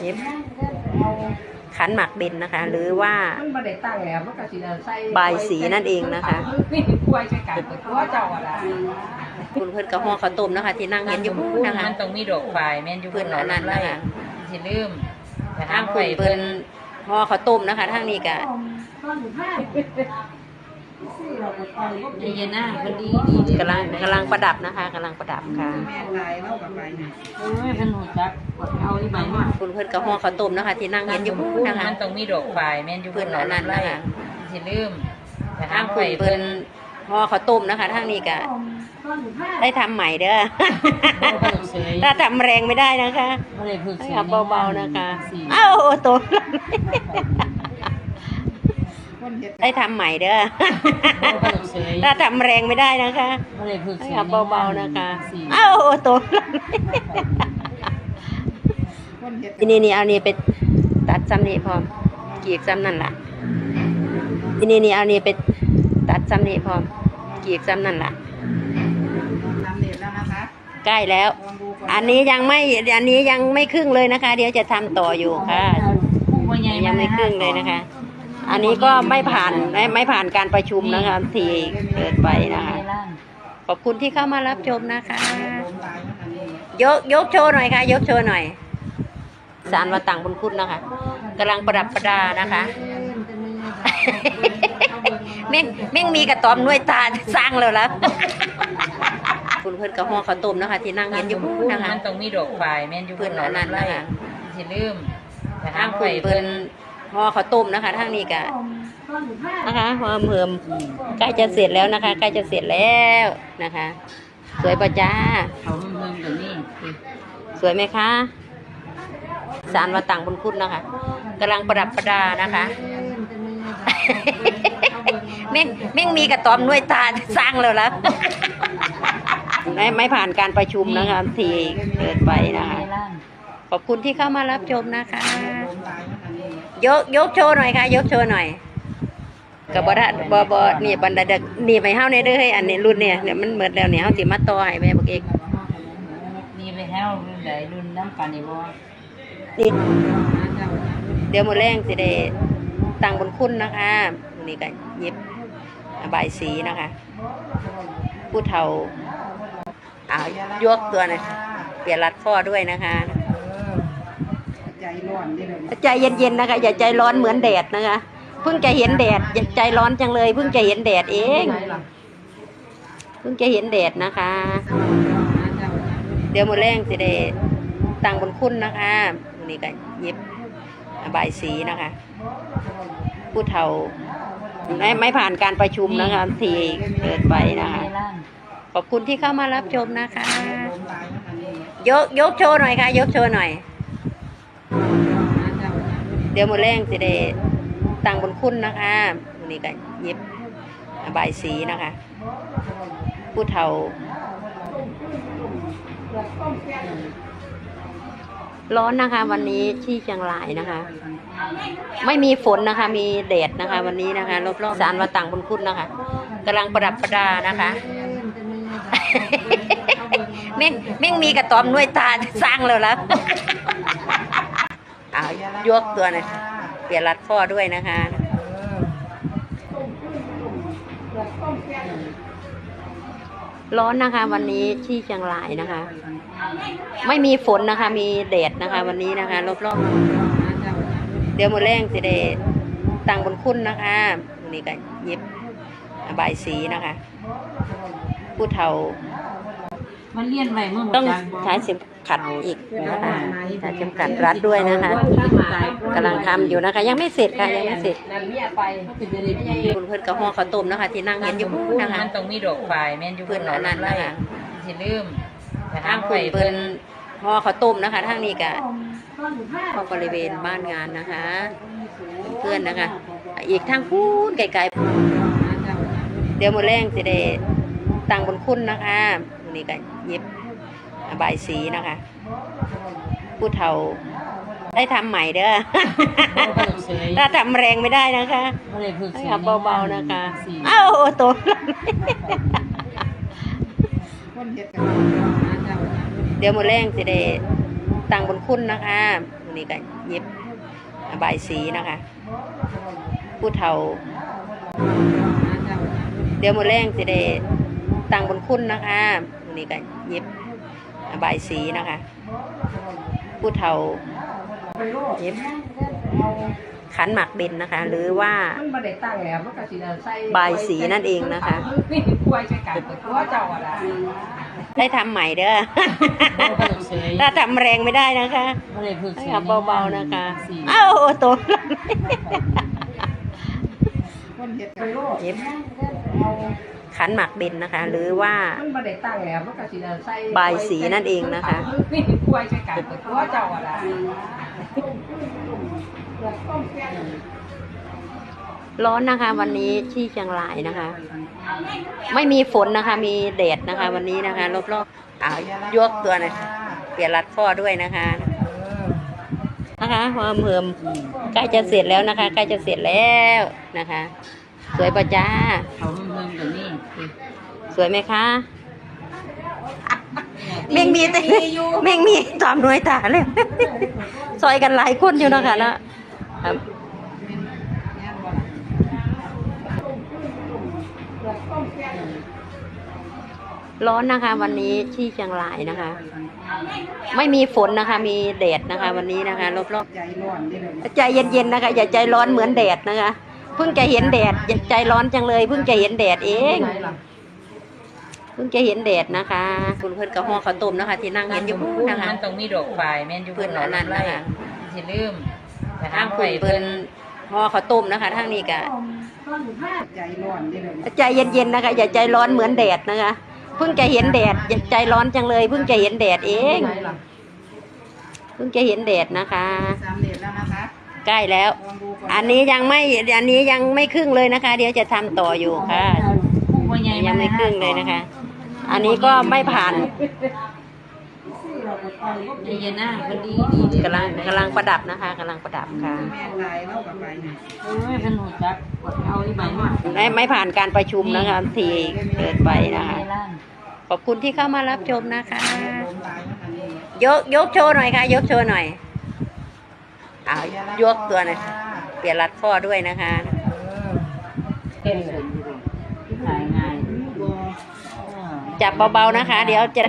เย็บขันหมักเบนนะคะ หรือว่ามันบ่ได้ตั้งแล้วมันก็สิใส่บายสีนั่นเองนะคะนี่ป่วยใช้กันตัวเจ้าอะไรคุณเพื่อนกับห่อข้าวต้มนะคะ ที่นั่งเห็นอยู่นะคะมันต้องมีดอกไฟแม่นอยู่เพื่อนอันนั้นนะคะสิลืมแต่ทาทางงคุไฟณเพิ่เพิ่นนห่อข้าวต้มนะคะทางนี้ก็ใจเย็นนะเพิ่นดีดีเด้กำลังกำลังประดับนะคะกำลังประดับค่ะแม่นายเล่ากับไปนะโอ้ยเพิ่นหูจักกดเอาที่ใบมาคุณเพื่อนกับห่อข้าวต้มนะคะ ที่นั่งเห็นอยู่นะคะมันต้องมีดอกไฟแม่นอยู่เพื่อนอันนั้นนะคะสิลืมแต่ทาทางงคุไฟณเพิ่เพิ่นนห่อข้าวต้มนะคะทางนี้ก็ได้ทำใหม่เด้อถ้าทำแรงไม่ได้นะคะบ่ได้ฝึกให้สีขับเบาๆนะคะสีเอ้าโตว คนเฮ็ดได้ทำใหม่เด้อบ่ได้ฝึกสีถ้าทำแรงไม่ได้นะคะบ่ได้ฝึกให้สีขับเบาๆนะคะสีเอ้าโตวคนเฮ็ดทีนี้นี่เอานี่ไปตัดซ้ำนี่พร้อมกรีกซ้ำนั่นล่ะทีนี้นี่เอานี่ไปตัดซ้ำนี่พร้อมกรีกซ้ำนั่นล่ะทำเน็ตแล้วนะคะใกล้แล้ว ลองดูก่อนอันนี้ยังไม่ อันนี้ยังไม่ครึ่งเลยนะคะ เดี๋ยวจะทำต่ออยู่ค่ะผู้บ่ใหญ่ยังไม่ครึ่งเลยนะคะ อันนี้ก็ไม่ผ่านไม่ไม่ผ่านการประชุมนะคะที่เกิดไปนะคะ ขอบคุณที่เข้ามารับชมนะคะผมตายมันอันนี้ยกยกโชว์หน่อยค่ะ ยกโชว์หน่อย สารวัตตังบุญคุณนะคะกำลังประดับประดานะคะแม่งแม่งมีกระตอมด้วยตาสร้างแล้วล่ะคุณเพื่อนกับห่อข้าวต้มนะคะ ที่นั่งเห็นอยู่นะคะมันต้องมีดอกไฟแม่นอยู่เพื่อนอันนั้นนะคะสิลืมแต่ทาทางงคุไฟณเพิ่เพื่อน นห่อข้าต้มนะคะทางนี้ก็นะคะเพิ่มเพิ่มใกล้จะเสร็จแล้วนะคะใกล้จะเสร็จแล้วนะคะ สวยปะจ้าเขาเพิ่มๆกับนี่สวยไหมคะสารวัตตังบุญคุณนะคะกำลังประดับประดานะคะแม่งแม่งมีกระตอมด้วยตาสร้างแล้วล่ะไม่ไม่ผ่านการประชุมนะคะทีเกิดไปนะคะ ขอบคุณที่เข้ามารับชมนะคะผมตายมันอันนี้ยกยกโชว์หน่อยค่ะ ยกโชว์หน่อยกับบได้บอบนี่บันไดเด็กนี่ไปเฮาในเด้อให้อันนี้รุ่นเนี่ยเนี่ยมันเหมือนแล้วเนี่ยเฮาสิมาต่อให้แม่บักเอกมีไปแห้วรุ่นใดรุ่นน้ำกันนี่บ่นี่เดี๋ยวมื้อแรงสิได้ตังบุญคุณนะคะนี่ก็เย็บบายสีนะคะผู้เฒ่าอ้าวยกตัวหน่อยเปลี่ยนรัดข้อด้วยนะคะเออ ใจร้อนได้เลยใจเย็นๆนะคะ อย่าใจร้อนเหมือนแดดนะคะ เพิ่งจะเห็นแดดอย่าใจร้อนจังเลย เพิ่งจะเห็นแดดเอง เพิ่งจะเห็นแดดนะคะ เดี๋ยวมื้อแรงสิได้ตังบนคุณนะคะนี่ก็เย็บบายสีนะคะ ผู้เฒ่าไม่ไม่ผ่านการประชุมนะคะที่เกิดไปนะคะ ขอบคุณที่เข้ามารับชมนะคะผมตายมันอันนี้ยกยกโชว์หน่อยค่ะ ยกโชว์หน่อย เดี๋ยวมื้อแรงสิได้ตังบนคุณนะคะนี่ก็เย็บใบสีนะคะ ผู้เฒ่าร้อนนะคะ วันนี้ที่เชียงรายนะคะ ไม่มีฝนนะคะ มีแดดนะคะ วันนี้นะคะรอบๆสารวัตตังบนคุณนะคะกำลังประดับประดานะคะแม่งแม่งมีกระตอมด้วยตาสร้างแล้วล่ะอ้าวยกตัวหน่อยเปลี่ยนรัดข้อด้วยนะคะร้อนนะคะ วันนี้ที่เชียงรายนะคะ ไม่มีฝนนะคะ มีแดดนะคะ วันนี้นะคะรอบๆเดี๋ยวมื้อแรงสิได้ตังบนคุณนะคะนี่ก็เย็บบายสีนะคะ ผู้เฒ่า มันเลียนไว้เมื่อต้องใช้เข็ม ขัดอีกนะคะใช้เข็มขัดรัดด้วยนะคะกำลังทำอยู่นะคะ ยังไม่เสร็จค่ะยังไม่เสร็จนั่นเมียไปเป็นจะได้ดีคุณเพื่อนกับห่อข้าวต้มนะคะ ที่นั่งเห็นอยู่นะคะมันต้องมีดอกไฟแม่นอยู่เพื่อนอันนั้นนะคะสิลืมแต่ทาทางงคุไฟณเพิ่เพื่อนนห่อข้าวต้มนะคะทางนี้ก็เข้าบริเวณบ้านงานนะคะ เพื่อนนะคะ อีกทางพูนไกลๆเดี๋ยวมื้อแรงสิได้ตังบนคุณนะคะนี่ก็เย็บ บายสีนะคะ ผู้เฒ่า ได้ทำใหม่เด้อ ถ้าทำแรงไม่ได้นะคะบ่ได้ฝึกให้สีขับเบาๆนะคะสีเอ้าโตวคนเฮ็ดกันเดี๋ยวมื้อแรงสิได้ตังบนคุณนะคะวันนี้ก็เย็บใบายสีนะคะ ผู้เฒ่า เดี๋ยวมือแรงสิได้ตังบนคุณนะคะวันนี้ก็เย็บใบายสีนะคะ ผู้เฒ่าเย็บขันหมักเบนนะคะ หรือว่ามันบ่ได้ตั้งแล้วมันก็สิใส่บายสีนั่นเองนะคะนี่กล้วยใส่กันตัวเจ้าอะไรได้ทำใหม่เด้อเฉยถ้าทำแรงไม่ได้นะคะไม่ได้ฝึกให้เฉยขับเบาๆนะคะสี่อ้าวตัวคนเฮ็ดไปโลดเย็บ ขันหมักเบนนะคะ หรือว่ามันบ่ได้ตั้งแล้วมันก็สิใส่บายสีนั่นเองนะคะนี่กล้วยใส่กันตัวเจ้าอะไรร้อนนะคะ วันนี้ที่เชียงรายนะคะ ไม่มีฝนนะคะ มีแดดนะคะ วันนี้นะคะรอบๆอ้าวยกตัวหน่อยค่ะเปลี่ยนรัดข้อด้วยนะคะนะคะเพิ่มเพิ่มใกล้จะเสร็จแล้วนะคะใกล้จะเสร็จแล้วนะคะ สวยปะจ้าเขาเพิ่มกับนี่สวยไหมคะเม่งมีแต่เม่งมีตอมหน่วยตาเลยซอยกันหลายคนอยู่นะคะนะครับร้อนนะคะ วันนี้ที่เชียงรายนะคะ ไม่มีฝนนะคะ มีแดดนะคะ วันนี้นะคะรอบใจร้อนนี่เลยๆใจเย็นๆนะคะ อย่าใจร้อนเหมือนแดดนะคะ เพิ่งจะเห็นแดดอย่าใจร้อนจังเลยเพิ่งจะเห็นแดดเองเพิ่งจะเห็นแดดนะคะ คุณเพื่อนกับห่อข้าวต้มนะคะ ที่นั่งเห็นอยู่พูนนะคะมันต้องมีดอกไฟแม่นอยู่เพิ่นเอานั่นนะคะสิลืมแต่ทาห้างมคุไปณเพิ่นห่อข้าวต้มนะคะทางนี้ก็ใจร้อนนี่เลยใจเย็นๆนะคะ อย่าใจร้อนเหมือนแดดนะคะ เพิ่งจะเห็นแดดอย่าใจร้อนจังเลยเพิ่งจะเห็นแดดเอง เพิ่งจะเห็นแดดนะคะสามเหลี่ยมแล้วนะคะ ใกล้แล้วลองดูก่อนอันนี้ยังไม่อันนี้ยังไม่ครึ่งเลยนะคะ เดี๋ยวจะทำต่ออยู่ค่ะผู้ใหญ่ยังไม่ครึ่งเลยนะคะ อันนี้ก็ไม่ผ่านใจเย็นนะคนดีดีดีกำลังกำลังประดับนะคะกำลังประดับค่ะแม่ลายเล่ากับไปเนี่ยโอ้ยเป็นหัวจักกดเอาที่ใบมาไม่ไม่ผ่านการประชุมนะคะทีเกิดไปนะคะขอบคุณที่เข้ามารับชมนะคะลมลายมันอันนี้ยกยกโชว์หน่อยค่ะ ยกโชว์หน่อย อ้าวยกตัวหน่อยค่ะเปลี่ยนรัดข้อด้วยนะคะเออเห็นเลยขายง่ายบัวจับเบาๆนะคะ เดี๋ยวจะ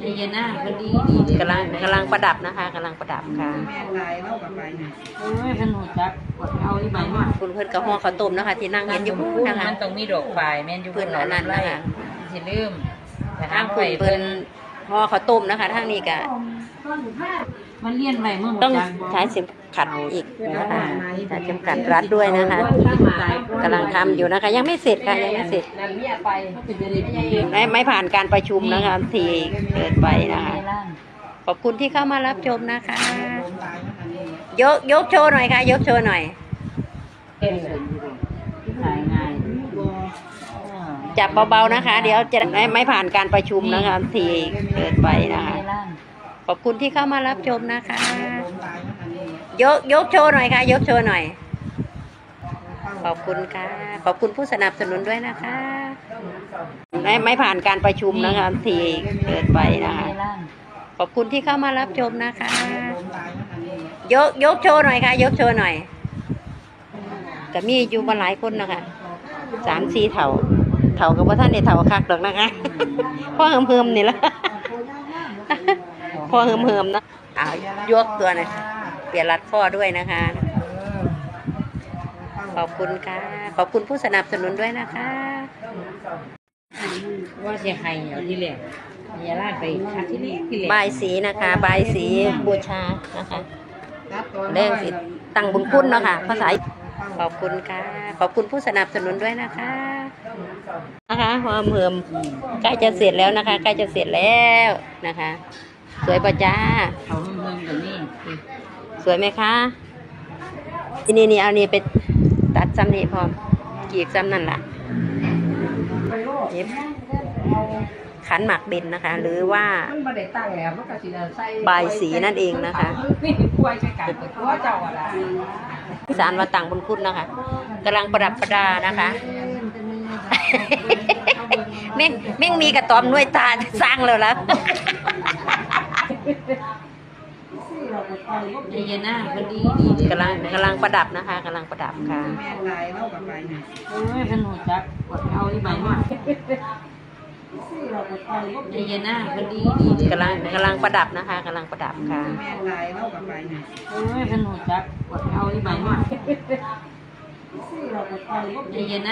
ใจเย็นนะคนดีดีดีกำลังกำลังประดับนะคะกำลังประดับค่ะแม่ลายเล่ากับไปเนี่ยโอ้ยเป็นหัวจักกดเอาที่ใบมาคุณเพื่อนกับห่อข้าวต้มนะคะ ที่นั่งเห็นอยู่พูนนะคะมันต้องมีดอกไฟแม่นอยู่เพิ่นเอานั่นนะคะสิลืมแต่ทาห้างมคุไปณเพื่อนห่อข้าวต้มนะคะทางนี้ก็ มันเลี่ยนไปเมื่อต้องใช้เข็มขัดอีกนะคะใช้เข็มขัดรัดด้วยนะคะกำลังทำอยู่นะคะ ยังไม่เสร็จค่ะยังไม่เสร็จนั่นเมียไปเป็นจะได้ดีไม่ไม่ผ่านการประชุมนะคะทีเกิดไปนะคะขอบคุณที่เข้ามารับชมนะคะลมลายมันอันนี้ยกยกโชว์หน่อยค่ะ ยกโชว์หน่อยเห็นเลยขายง่ายบัวจับเบาๆนะคะ เดี๋ยวจะไม่ไม่ผ่านการประชุมนะคะทีเกิดไปนะคะ ขอบคุณที่เข้ามารับชมนะคะ ยกยกโชว์หน่อยค่ะ ยกโชว์หน่อย ขอบคุณค่ะ ขอบคุณผู้สนับสนุนด้วยนะคะ ไม่ไม่ผ่านการประชุมนะคะทีเกิดไปนะคะ ขอบคุณที่เข้ามารับชมนะคะ ยกยกโชว์หน่อยค่ะ ยกโชว์หน่อยก็มีอยู่มาหลายคนนะคะสามสี่เถาเถากับว่าท่านในเถาคักดอกนะคะพ่อเฮิมเฮิมนี่ละ พ่อเฮิมเฮิมๆเนาะอ้าวยกตัวหน่อยค่ะเปลี่ยนรัดข้อด้วยนะคะเออขอบคุณค่ะ ขอบคุณผู้สนับสนุนด้วยนะคะ ว่าเสียใครเอาที่เหลืออย่าลาดไปคัดที่นี่ที่เหลือบายสีนะคะบายสีบูชานะคะตัดตัวเรื่องสิตั้งบุญคุณเนาะค่ะภาษาขอบคุณค่ะ ขอบคุณผู้สนับสนุนด้วยนะคะ นะคะเพิ่มเพิ่มใกล้จะเสร็จแล้วนะคะใกล้จะเสร็จแล้วนะคะ สวยปะจ้าเขาเพิ่มกับนี่สวยไหมคะทีนี้นี่เอานี่ไปตัดซ้ำนี่พร้อมกีกซ้ำนั่นล่ะเย็บขันหมักเบนนะคะ หรือว่าใบาสีนั่นเองนะคะนี่กล้วยใส่กันตัวจ้าอะไรสารว่าต่างบุญคุณนะคะกำลังประดับประดานะคะแม่งแม่งมีกระตอมหน่วยตาสร้างแล้วล่ะ ใจเย็นนะพอดีดีดีกำลังกำลังประดับนะคะกำลังประดับค่ะแม่ตายเล่ากับไปนะโอ้ยเป็นหัวจักกดเอาที่ใบมาใจเย็นนะพอดีดีดีกำลังกำลังประดับนะคะกำลังประดับค่ะแม่ตายเล่ากับไปนะโอ้ยเป็นหัวจักกดเอาที่ใบมาใจเย็นนะ